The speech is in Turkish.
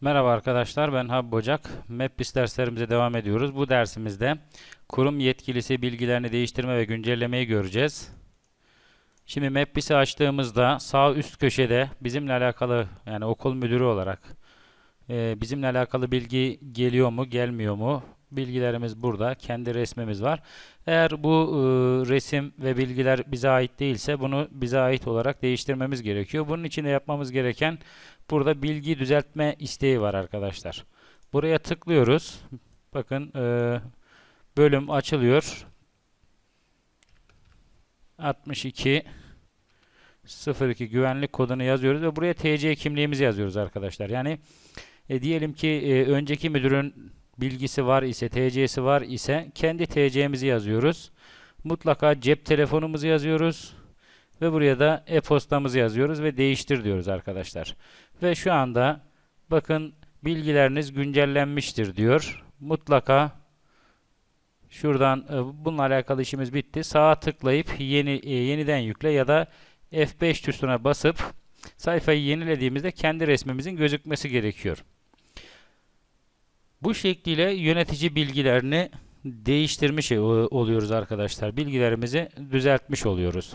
Merhaba arkadaşlar ben Habib Bocak. MapBiz derslerimize devam ediyoruz. Bu dersimizde kurum yetkilisi bilgilerini değiştirme ve güncellemeyi göreceğiz. Şimdi MapBiz'i açtığımızda sağ üst köşede bizimle alakalı yani okul müdürü olarak e, bizimle alakalı bilgi geliyor mu gelmiyor mu? Bilgilerimiz burada. Kendi resmimiz var. Eğer bu e, resim ve bilgiler bize ait değilse bunu bize ait olarak değiştirmemiz gerekiyor. Bunun için de yapmamız gereken Burada bilgi düzeltme isteği var arkadaşlar. Buraya tıklıyoruz. Bakın e, bölüm açılıyor. 62 02 güvenlik kodunu yazıyoruz ve buraya TC kimliğimizi yazıyoruz arkadaşlar. Yani e, diyelim ki e, önceki müdürün bilgisi var ise, TC'si var ise kendi TC'mizi yazıyoruz. Mutlaka cep telefonumuzu yazıyoruz. Ve buraya da e-postamızı yazıyoruz ve değiştir diyoruz arkadaşlar. Ve şu anda bakın bilgileriniz güncellenmiştir diyor. Mutlaka şuradan e, bununla alakalı işimiz bitti. Sağa tıklayıp yeni e, yeniden yükle ya da F5 tuşuna basıp sayfayı yenilediğimizde kendi resmimizin gözükmesi gerekiyor. Bu şekliyle yönetici bilgilerini değiştirmiş e, oluyoruz arkadaşlar. Bilgilerimizi düzeltmiş oluyoruz.